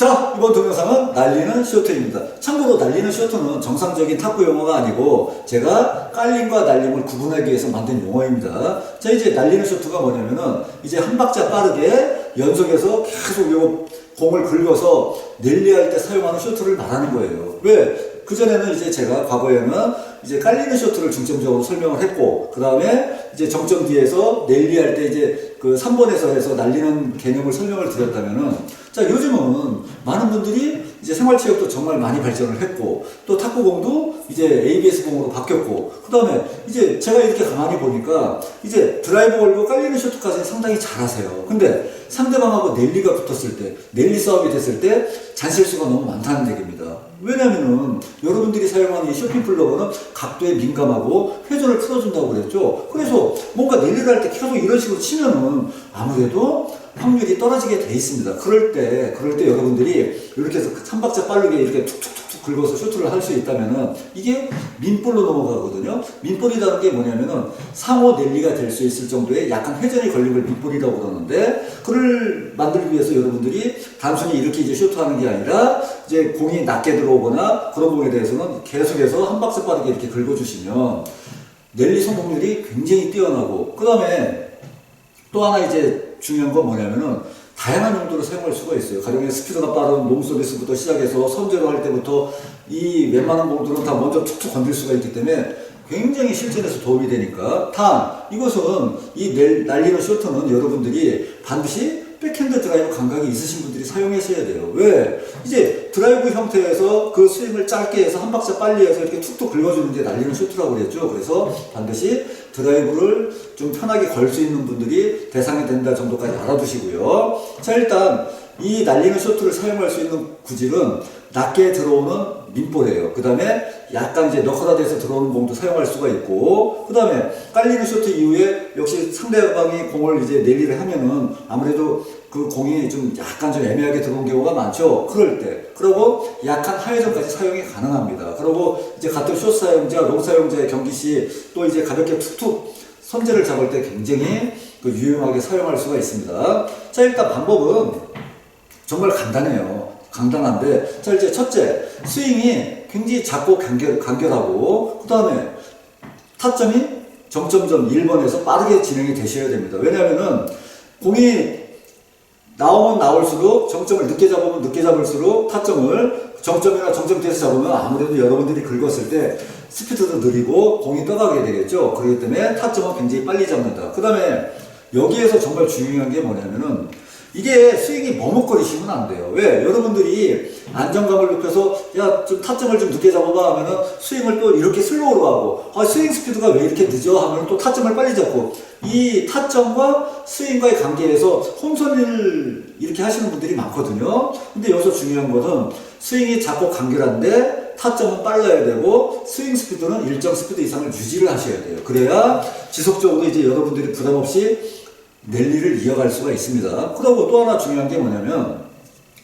자, 이번 동영상은 날리는 쇼트입니다. 참고로 날리는 쇼트는 정상적인 탁구 용어가 아니고 제가 깔림과 날림을 구분하기 위해서 만든 용어입니다. 자, 이제 날리는 쇼트가 뭐냐면은 이제 한 박자 빠르게 연속해서 계속 요 공을 긁어서 랠리할 때 사용하는 쇼트를 말하는 거예요. 왜? 그전에는 이제 제가 과거에는 이제 깔리는 쇼트를 중점적으로 설명을 했고, 그 다음에 이제 정점 뒤에서 랠리 할 때 이제 그 3번에서 해서 날리는 개념을 설명을 드렸다면은, 자, 요즘은 많은 분들이 이제 생활체육도 정말 많이 발전을 했고, 또 탁구공도 이제 ABS공으로 바뀌었고, 그 다음에 이제 제가 이렇게 가만히 보니까 이제 드라이브 걸고 깔리는 쇼트까지 상당히 잘하세요. 근데 상대방하고 랠리가 붙었을 때, 랠리 싸움이 됐을 때 잔실수가 너무 많다는 얘기입니다. 왜냐면은 여러분들이 사용하는 이 쇼핑 플러그는 각도에 민감하고 회전을 풀어준다고 그랬죠. 그래서 뭔가 랠리를 할 때 계속 이런 식으로 치면은 아무래도 확률이 떨어지게 돼 있습니다. 그럴 때, 그럴 때 여러분들이 이렇게 해서 한 박자 빠르게 이렇게 툭툭 툭툭 긁어서 쇼트를 할 수 있다면은 이게 민볼로 넘어가거든요. 민볼이라는 게 뭐냐면은 상호 랠리가 될 수 있을 정도의 약간 회전이 걸린 걸 민볼이라고 그러는데 그를 만들기 위해서 여러분들이 단순히 이렇게 이제 쇼트하는 게 아니라 이제 공이 낮게 들어오거나 그런 공에 대해서는 계속해서 한 박자 빠르게 이렇게 긁어주시면 랠리 성공률이 굉장히 뛰어나고 그 다음에 또 하나 이제 중요한 건 뭐냐면은 다양한 용도로 사용할 수가 있어요. 가령 스피드가 빠른 롱 서비스부터 시작해서 선제로 할 때부터 이 웬만한 공들은 다 먼저 툭툭 건들 수가 있기 때문에 굉장히 실전에서 도움이 되니까 단 이것은 이 낼- 날리는 쇼트는 여러분들이 반드시 백핸드 드라이브 감각이 있으신 분들이 사용하셔야 돼요. 왜? 이제 드라이브 형태에서 그 스윙을 짧게 해서 한 박자 빨리 해서 이렇게 툭툭 긁어주는 게 날리는 쇼트라고 그랬죠. 그래서 반드시 드라이브를 좀 편하게 걸 수 있는 분들이 대상이 된다 정도까지 알아두시고요. 자, 일단 이 날리는 쇼트를 사용할 수 있는 구질은 낮게 들어오는 민볼이에요. 그 다음에 약간 이제 너클화돼서 들어오는 공도 사용할 수가 있고, 그 다음에 깔리는 쇼트 이후에 역시 상대방이 공을 이제 랠리를 하면은 아무래도 그 공이 좀 약간 좀 애매하게 들어온 경우가 많죠. 그럴 때. 그리고 약한 하회전까지 사용이 가능합니다. 그리고 이제 같은 숏 사용자, 롱 사용자의 경기 시 또 이제 가볍게 툭툭 선제를 잡을 때 굉장히 그 유용하게 사용할 수가 있습니다. 자, 일단 방법은 정말 간단해요. 간단한데, 자, 이제 첫째, 스윙이 굉장히 작고 간결, 간결하고, 그 다음에 타점이 정점점 1번에서 빠르게 진행이 되셔야 됩니다. 왜냐면은 공이 나오면 나올수록 정점을 늦게 잡으면 늦게 잡을수록 타점을 정점이나 정점 뒤에서 잡으면 아무래도 여러분들이 긁었을 때 스피드도 느리고 공이 떠가게 되겠죠. 그렇기 때문에 타점은 굉장히 빨리 잡는다. 그 다음에 여기에서 정말 중요한 게 뭐냐면은 이게 스윙이 머뭇거리시면 안 돼요. 왜? 여러분들이 안정감을 높여서 야, 좀 타점을 좀 늦게 잡아봐 하면은 스윙을 또 이렇게 슬로우로 하고 아, 스윙 스피드가 왜 이렇게 늦어 하면 또 타점을 빨리 잡고 이 타점과 스윙과의 관계에서 홈선을 이렇게 하시는 분들이 많거든요. 근데 여기서 중요한 것은 스윙이 작고 간결한데 타점은 빨라야 되고 스윙 스피드는 일정 스피드 이상을 유지를 하셔야 돼요. 그래야 지속적으로 이제 여러분들이 부담 없이 랠리를 이어갈 수가 있습니다. 그리고 또 하나 중요한 게 뭐냐면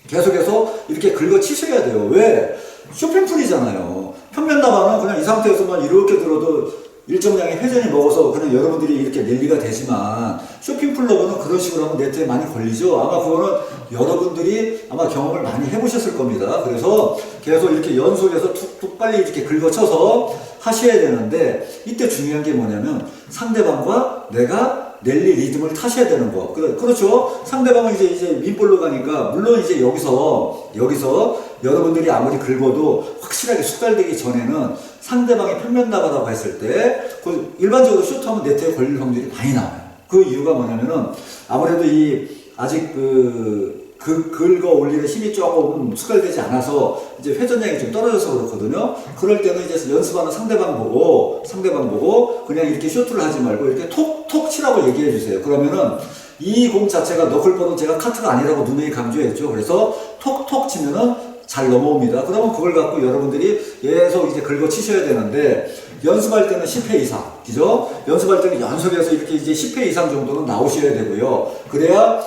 계속해서 이렇게 긁어 치셔야 돼요. 왜? 쇼핑풀이잖아요. 평면 나방은 그냥 이 상태에서만 이렇게 들어도 일정량의 회전이 먹어서 그냥 여러분들이 이렇게 랠리가 되지만 쇼핑 플러그는 그런 식으로 하면 네트에 많이 걸리죠. 아마 그거는 여러분들이 아마 경험을 많이 해보셨을 겁니다. 그래서 계속 이렇게 연속해서 툭툭 빨리 이렇게 긁어쳐서 하셔야 되는데 이때 중요한 게 뭐냐면 상대방과 내가 랠리 리듬을 타셔야 되는 거. 그래, 그렇죠. 상대방은 이제, 이제 민볼로 가니까, 물론 이제 여기서, 여기서 여러분들이 아무리 긁어도 확실하게 숙달되기 전에는 상대방이 평면 나가다고 했을 때, 그 일반적으로 쇼트하면 네트에 걸릴 확률이 많이 나와요. 그 이유가 뭐냐면은, 아무래도 이, 아직 그, 그 긁어 올리는 힘이 조금 숙달되지 않아서 이제 회전량이 좀 떨어져서 그렇거든요. 그럴 때는 이제 연습하는 상대방 보고 상대방 보고 그냥 이렇게 쇼트를 하지 말고 이렇게 톡 톡 치라고 얘기해 주세요. 그러면은 이 공 자체가 너클볼은 제가 카트가 아니라고 누누이 강조했죠. 그래서 톡톡 치면은 잘 넘어옵니다. 그러면 그걸 갖고 여러분들이 계속 이제 긁어 치셔야 되는데 연습할 때는 10회 이상, 그죠? 연습할 때는 연속해서 이렇게 이제 10회 이상 정도는 나오셔야 되고요. 그래야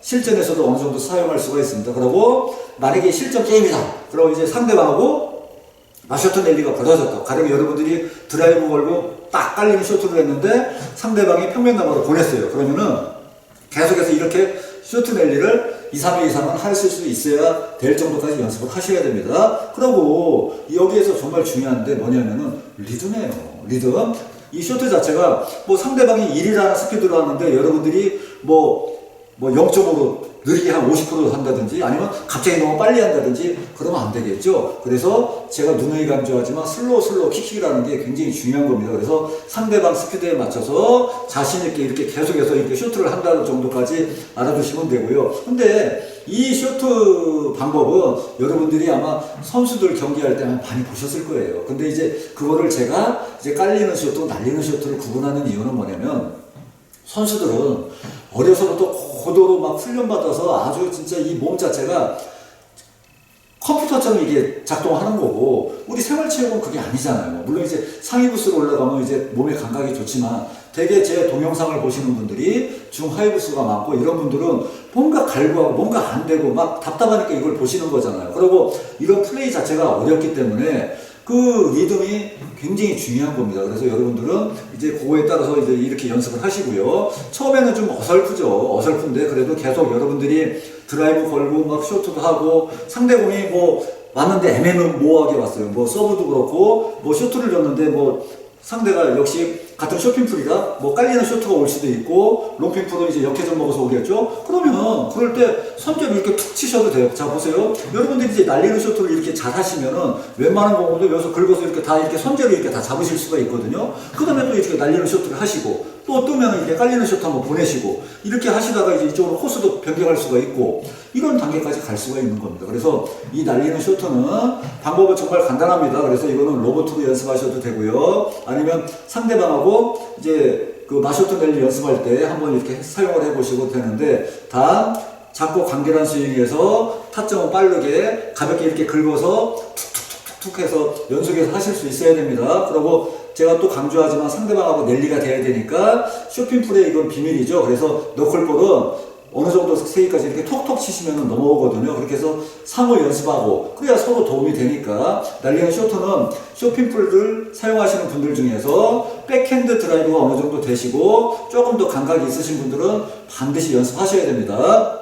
실전에서도 어느 정도 사용할 수가 있습니다. 그리고 만약에 실전 게임이다. 그럼 이제 상대방하고 마셔터 랠리가 벌어졌다. 가령 여러분들이 드라이브 걸고 딱 깔리는 쇼트를 했는데 상대방이 평면 나무로 보냈어요. 그러면은 계속해서 이렇게 쇼트 랠리를 2, 3회 이상은 하실 수 있어야 될 정도까지 연습을 하셔야 됩니다. 그리고 여기에서 정말 중요한데 뭐냐면은 리듬이에요. 리듬. 이 쇼트 자체가 뭐 상대방이 1이라는 스피드로 하는데 여러분들이 뭐, 뭐 0.5로 느리게 한 50% 한다든지 아니면 갑자기 너무 빨리 한다든지 그러면 안 되겠죠. 그래서 제가 누누이 강조하지만 슬로우 슬로우 킥킥이라는 게 굉장히 중요한 겁니다. 그래서 상대방 스피드에 맞춰서 자신 있게 이렇게 계속해서 이렇게 쇼트를 한다는 정도까지 알아두시면 되고요. 근데 이 쇼트 방법은 여러분들이 아마 선수들 경기할 때 많이 보셨을 거예요. 근데 이제 그거를 제가 이제 깔리는 쇼트, 날리는 쇼트를 구분하는 이유는 뭐냐면 선수들은 어려서부터 고도로 막 훈련받아서 아주 진짜 이 몸 자체가 컴퓨터처럼 이게 작동하는 거고 우리 생활체육은 그게 아니잖아요. 물론 이제 상위 부스로 올라가면 이제 몸의 감각이 좋지만 대개 제 동영상을 보시는 분들이 중하위 부스가 많고 이런 분들은 뭔가 갈구하고 뭔가 안 되고 막 답답하니까 이걸 보시는 거잖아요. 그리고 이런 플레이 자체가 어렵기 때문에 그 리듬이 굉장히 중요한 겁니다. 그래서 여러분들은 이제 그거에 따라서 이제 이렇게 연습을 하시고요. 처음에는 좀 어설프죠. 어설픈데 그래도 계속 여러분들이 드라이브 걸고 막 쇼트도 하고 상대공이 뭐 왔는데 애매모호하게 왔어요. 뭐 서브도 그렇고 뭐 쇼트를 줬는데 뭐 상대가 역시 같은 쇼핑풀이라 뭐 깔리는 쇼트가 올 수도 있고 롱핑풀은 이제 역회전 먹어서 오겠죠. 그러면 그럴 때 선제로 이렇게 툭 치셔도 돼요. 자 보세요. 여러분들이 이제 날리는 쇼트를 이렇게 잘 하시면은 웬만한 공도 여기서 긁어서 이렇게 다 이렇게 선제로 이렇게 다 잡으실 수가 있거든요. 그 다음에 또 이렇게 날리는 쇼트를 하시고 또 뜨면 이렇게 깔리는 쇼트 한번 보내시고 이렇게 하시다가 이제 이쪽으로 코스도 변경할 수가 있고 이런 단계까지 갈 수가 있는 겁니다. 그래서 이 날리는 쇼트는 방법은 정말 간단합니다. 그래서 이거는 로봇으로 연습하셔도 되고요. 아니면 상대방하고 이제 그 마쇼트 랠리 연습할 때 한번 이렇게 사용을 해보시고 되는데 다 작고 간결한 스윙에서 타점은 빠르게 가볍게 이렇게 긁어서 툭툭툭툭 해서 연속해서 하실 수 있어야 됩니다. 그리고 제가 또 강조하지만 상대방하고 랠리가 돼야 되니까 쇼핑풀의 이건 비밀이죠. 그래서 너클볼은 어느 정도 세기까지 이렇게 톡톡 치시면 넘어오거든요. 그렇게 해서 상호 연습하고 그래야 서로 도움이 되니까 날리는 쇼트는 쇼핑풀을 사용하시는 분들 중에서 백핸드 드라이브가 어느 정도 되시고 조금 더 감각이 있으신 분들은 반드시 연습하셔야 됩니다.